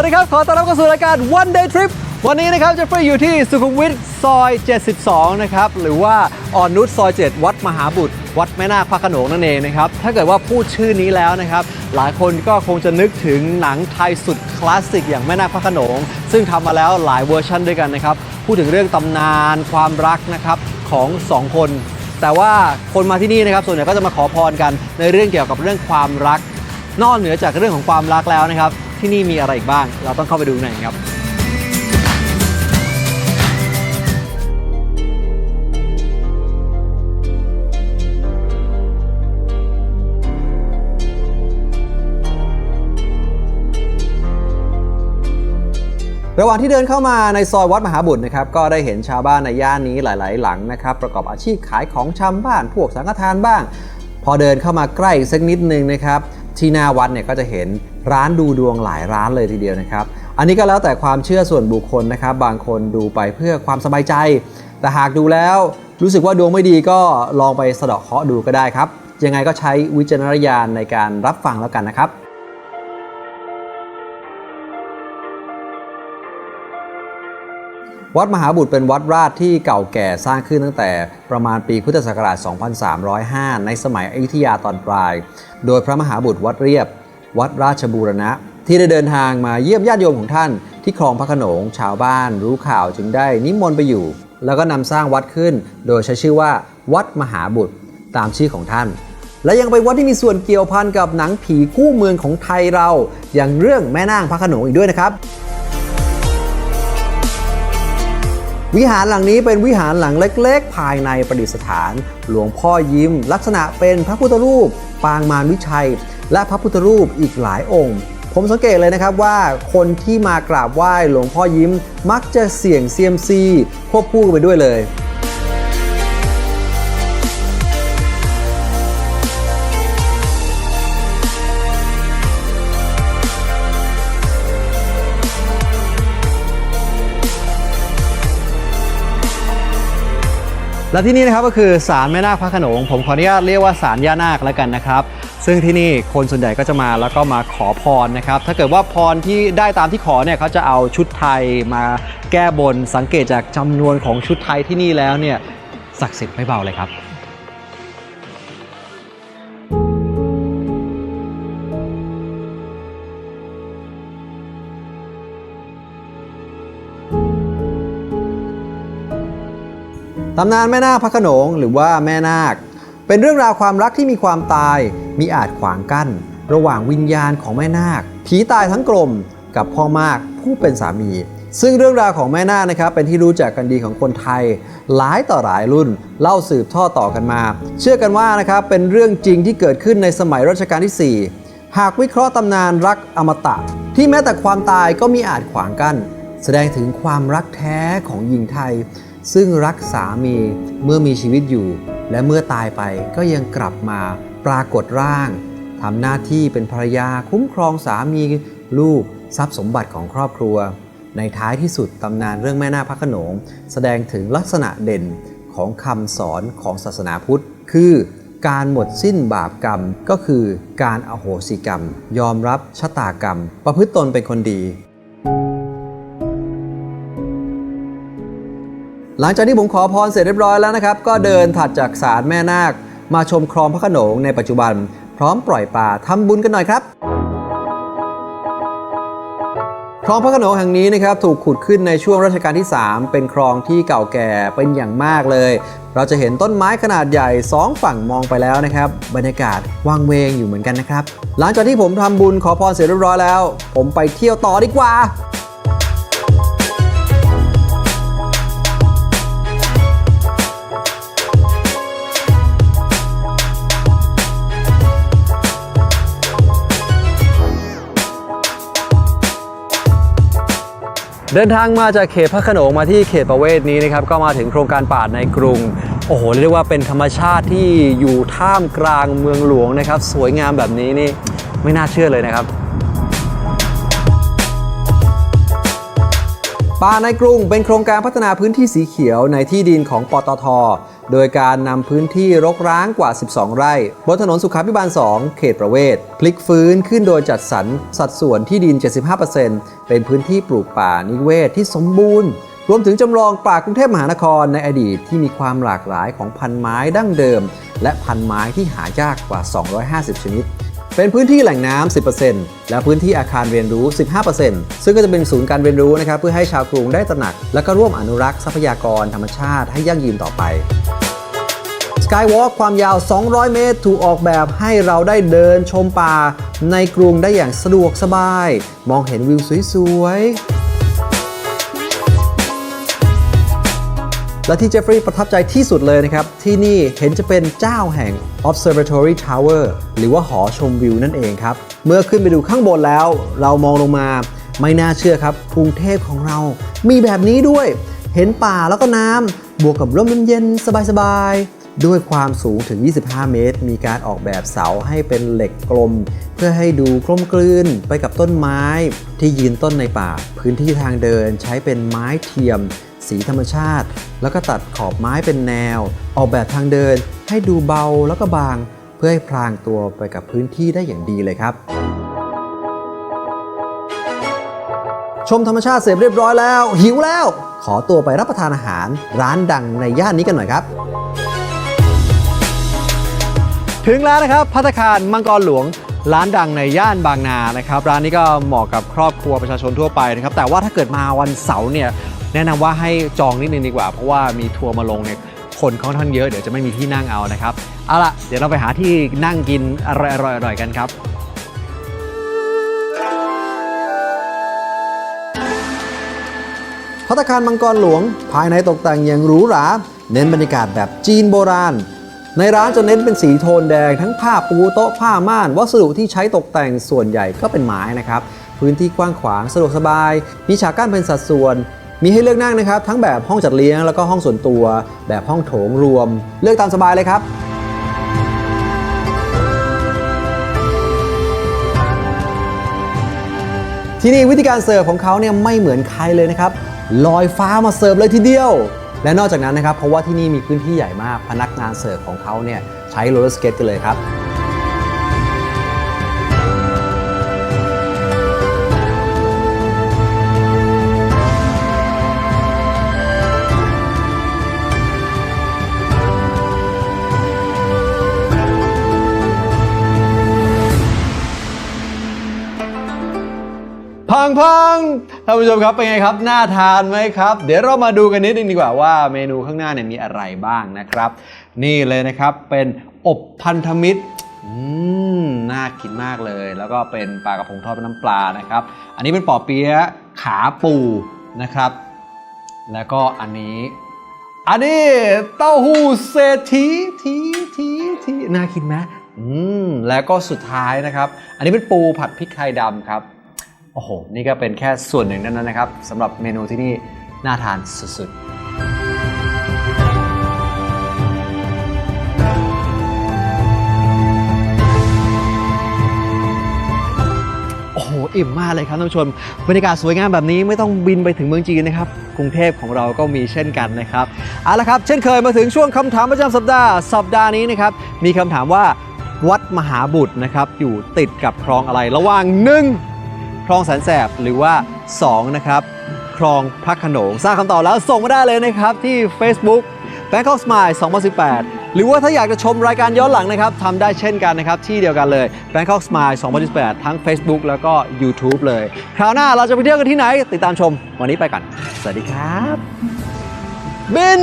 สวัสดีครับ ขอต้อนรับเข้าสู่รายการ One Day Trip วันนี้นะครับจะไปอยู่ที่สุขุมวิทซอย 72 นะครับ หรือว่าอ่อนนุชซอย 7 วัดมหาบุตร วัดแม่นาคพระโขนงนั่นเองนะครับ ถ้าเกิดว่าพูดชื่อนี้แล้วนะครับ หลายคนก็คงจะนึกถึงหนังไทยสุดคลาสสิกอย่างแม่นาคพระโขนง ซึ่งทำมาแล้วหลายเวอร์ชันด้วยกันนะครับ พูดถึงเรื่องตำนานความรักนะครับของสองคน แต่ว่าคนมาที่นี่นะครับส่วนใหญ่ก็จะมาขอพรกันในเรื่องเกี่ยวกับเรื่องความรัก นอกเหนือจากเรื่องของความรักแล้วนะครับ ที่นี่มีอะไรอีกบ้าง เราต้องเข้าไปดูหน่อยครับระหว่างที่เดินเข้ามาในซอยวัดมหาบุตรนะครับก็ได้เห็นชาวบ้านในย่านนี้หลาย ๆ หลังนะครับประกอบอาชีพขายของชำบ้านพวกสังฆทานบ้าง พอเดินเข้ามาใกล้สักนิดนึงนะครับที่หน้าวัดเนี่ยก็จะเห็น ร้านดูดวงหลายร้านเลยทีเดียวนะครับ อันนี้ก็แล้วแต่ความเชื่อส่วนบุคคลนะครับ บางคนดูไปเพื่อความสบายใจ แต่หากดูแล้วรู้สึกว่าดวงไม่ดีก็ลองไปสะเดาะเคาะดูก็ได้ครับ ยังไงก็ใช้วิจารณญาณในการรับฟังแล้วกันนะครับวัดมหาบุตรเป็นวัดราชที่เก่าแก่สร้างขึ้นตั้งแต่ประมาณปีพุทธศักราช 2305 ในสมัยอยุธยาตอนปลาย โดยพระมหาบุตรวัดเรียบ วัดราชบูรณะ ที่ได้เดินทางมาเยี่ยมญาติโยมของท่าน ที่คลองพระขนงชาวบ้าน รู้ข่าวจึงได้นิมนต์ไปอยู่ แล้วก็นำสร้างวัดขึ้น โดยใช้ชื่อว่า วัดมหาบุตรตามชื่อของท่าน และยังเป็นวัดที่มีส่วนเกี่ยวพันกับหนังผีคู่เมืองของไทยเรา อย่างเรื่องแม่นางพระขนงอีกด้วยนะครับ วิหารหลังนี้เป็นวิหารหลังเล็กๆ ภายในประดิษฐาน หลวงพ่อยิ้ม ลักษณะเป็นพระพุทธรูป ปางมารวิชัย และพระพุทธรูปอีกหลายองค์ ผมสังเกตเลยนะครับว่าคนที่มากราบไหว้หลวงพ่อยิ้มมักจะเสี่ยงเซียมซีควบคู่ไปด้วยเลย และที่นี่นะครับก็คือศาลแม่นาคพระขนงผมขออนุญาตเรียกว่าศาลย่านาคแล้วกันนะครับ ซึ่งที่นี่คนส่วนใหญ่ก็จะมาแล้วก็มาขอพรนะครับ ถ้าเกิดว่าพรที่ได้ตามที่ขอเนี่ยเขาจะเอาชุดไทยมาแก้บนสังเกตจากจำนวนของชุดไทยที่นี่แล้วเนี่ยศักดิ์สิทธิ์ไม่เบาเลยครับ ตำนานแม่นาคพระขนงหรือว่าแม่นาค เป็นเรื่องราวความรักที่มีความตายมีอาจขวางกั้น ระหว่างวิญญาณของแม่นาค ผีตายทั้งกลมกับพ่อมากผู้เป็นสามี ซึ่งเรื่องราวของแม่นาคนะครับเป็นที่รู้จักกันดีของคนไทย หลายต่อหลายรุ่น เล่าสืบทอดต่อกันมา เชื่อกันว่านะครับเป็นเรื่องจริงที่เกิดขึ้นในสมัยรัชกาลที่ 4 หากวิเคราะห์ตำนานรักอมตะ ที่แม้แต่ความตายก็มีอาจขวางกั้น แสดงถึงความรักแท้ของหญิงไทย ซึ่งรักสามีเมื่อมีชีวิตอยู่ และเมื่อตายไปก็ยังกลับมาปรากฏร่างทำหน้าที่เป็นภรรยาคุ้มครองสามีลูกทรัพย์สมบัติของครอบครัว ในท้ายที่สุดตำนานเรื่องแม่นาคพระโขนง แสดงถึงลักษณะเด่นของคำสอนของศาสนาพุทธ คือการหมดสิ้นบาปกรรมก็คือการอโหสิกรรม ยอมรับชะตากรรม ประพฤติตนเป็นคนดี หลังจากที่ผมขอพรเสร็จเรียบร้อยแล้วนะครับ ก็เดินถัดจากศาลแม่นาค มาชมคลองพระโขนงในปัจจุบัน พร้อมปล่อยปลาทำบุญกันหน่อยครับคลองพระโขนงแห่งนี้นะครับถูกขุดขึ้นในช่วงรัชกาลที่ 3 เป็นคลองที่เก่าแก่เป็นอย่างมากเลย เราจะเห็นต้นไม้ขนาดใหญ่สองฝั่งมองไปแล้วนะครับ บรรยากาศว่างเวงอยู่เหมือนกันนะครับ หลังจากที่ผมทำบุญขอพรเสร็จเรียบร้อยแล้ว ผมไปเที่ยวต่อดีกว่า เดินทางมาจากเขตพระโขนงมาที่เขตประเวศนี้นะครับก็มาถึงโครงการป่าในกรุง โอ้โห เรียกว่าเป็นธรรมชาติที่อยู่ท่ามกลางเมืองหลวงนะครับ สวยงามแบบนี้นี่ไม่น่าเชื่อเลยนะครับ ป่าในกรุงเป็นโครงการพัฒนาพื้นที่สีเขียวในที่ดินของปตท โดยการนำพื้นที่รกร้างกว่า 12 ไร่บนถนนสุขาพิบาล 2 เขตประเวศ พลิกฟื้นขึ้นโดยจัดสรรสัดส่วนที่ดิน 75%เป็นพื้นที่ปลูกป่านิเวศที่สมบูรณ์ รวมถึงจำลองป่ากรุงเทพมหานครในอดีตที่มีความหลากหลายของพันไม้ดั้งเดิม และพันไม้ที่หายากกว่า 250 ชนิดเป็นพื้นที่แหล่งน้ำ10%และพื้นที่อาคารเรียนรู้ 15%ซึ่งก็จะเป็นศูนย์การเรียนรู้นะครับเพื่อให้ชาวกรุงได้ตระหนัก และก็ร่วมอนุรักษ์ทรัพยากรธรรมชาติให้ยั่งยืนต่อไป Skywalk ความยาว 200 เมตร ถูกออกแบบให้เราได้เดินชมป่า ในกรุงได้อย่างสะดวกสบาย มองเห็นวิวสวยๆ และที่เจฟฟรีย์ประทับใจที่สุดเลยนะครับ ที่นี่เห็นจะเป็นเจ้าแห่ง Observatory Tower หรือว่าหอชมวิวนั่นเองครับ เมื่อขึ้นไปดูข้างบนแล้ว เรามองลงมาไม่น่าเชื่อครับกรุงเทพของเรา มีแบบนี้ด้วย เห็นป่าแล้วก็น้ำบวกกับร่มเย็นๆสบายๆ ด้วยความสูงถึง 25 เมตร มีการออกแบบเสาให้เป็นเหล็กกลม เพื่อให้ดูกลมกลืนไปกับต้นไม้ที่ยืนต้นในป่า พื้นที่ทางเดินใช้เป็นไม้เทียม สีธรรมชาติ แล้วก็ตัดขอบไม้เป็นแนว ออกแบบทางเดินให้ดูเบาแล้วก็บาง เพื่อให้พรางตัวไปกับพื้นที่ได้อย่างดีเลยครับ ชมธรรมชาติเสร็จเรียบร้อยแล้ว หิวแล้ว ขอตัวไปรับประทานอาหารร้านดังในย่านนี้กันหน่อยครับ ถึงแล้วนะครับพัตคารมังกรหลวงร้านดังในย่านบางนานะครับร้านนี้ก็เหมาะกับครอบครัวประชาชนทั่วไปนะครับแต่ว่าถ้าเกิดมาวันเสาร์เนี่ยแนะนำว่าให้จองนิดนึงดีกว่า เพราะว่ามีทัวร์มาลงเนี่ยคนค่อนข้างเยอะเดี๋ยวจะไม่มีที่นั่งเอานะครับเอาล่ะเดี๋ยวเราไปหาที่นั่งกินอร่อยๆกันครับพัตคารมังกรหลวง ภายในตกแต่งอย่างหรูหรา เน้นบรรยากาศแบบจีนโบราณ ในร้านจะเน้นเป็นสีโทนแดง ทั้งผ้าปูโต๊ะผ้าม่าน วัสดุที่ใช้ตกแต่งส่วนใหญ่ก็เป็นไม้นะครับ พื้นที่กว้างขวางสะดวกสบาย มีฉากกั้นเป็นสัดส่วน มีให้เลือกนั่งนะครับ ทั้งแบบห้องจัดเลี้ยงแล้วก็ห้องส่วนตัว แบบห้องโถงรวม เลือกตามสบายเลยครับที่นี่วิธีการเสิร์ฟของเขาเนี่ยไม่เหมือนใครเลยนะครับลอยฟ้ามาเสิร์ฟเลยทีเดียว และนอกจากนั้นนะครับเพราะว่าที่นี่มีพื้นที่ใหญ่มากพนักงานเสิร์ฟของเขาเนี่ยใช้โรลเลอร์สเก็ตกันเลยครับพังพัง ท่านผู้ชมครับเป็นไงครับน่าทานไหมครับ เดี๋ยวเรามาดูกันนิดนึงดีกว่าว่าเมนูข้างหน้าเนี่ยมีอะไรบ้างนะครับ นี่เลยนะครับเป็นอบพันธมิตรอืมน่ากินมากเลย แล้วก็เป็นปลากระพงทอดเป็นน้ำปลานะครับ อันนี้เป็นปอเปี๊ยะขาปูนะครับ แล้วก็อันนี้ อันนี้เต้าหู้เศรษฐีทีทีทีน่ากินไหมอืมแล้วก็สุดท้ายนะครับ อันนี้เป็นปูผัดพริกไทยดำครับ อ้โห นี่ก็เป็นแค่ส่วนหนึ่งเท่านั้นนะครับสำหรับเมนูที่นี่น่าทานสุดๆ โอ้โห อิ่มมากเลยครับท่านผู้ชม บรรยากาศสวยงามแบบนี้ไม่ต้องบินไปถึงเมืองจีนนะครับ กรุงเทพของเราก็มีเช่นกันนะครับ เอาละครับ เช่นเคยมาถึงช่วงคำถามประจำสัปดาห์ สัปดาห์นี้นะครับ มีคำถามว่าวัดมหาบุตรนะครับ อยู่ติดกับคลองอะไรระหว่างหนึ่ง คลองแสนแสบหรือว่า 2 นะครับ คลองพระขนงทราบคำตอบแล้วส่งมาได้เลยนะครับ ที่ Facebook Bangkok Smile 2018 หรือว่าถ้าอยากจะชมรายการย้อนหลังนะครับทำได้เช่นกันนะครับ ที่เดียวกันเลย Bangkok Smile 2018 ทั้ง Facebook แล้วก็ YouTube เลย คราวหน้าเราจะไปเที่ยวกันที่ไหน ติดตามชม วันนี้ไปก่อนสวัสดีครับ บิน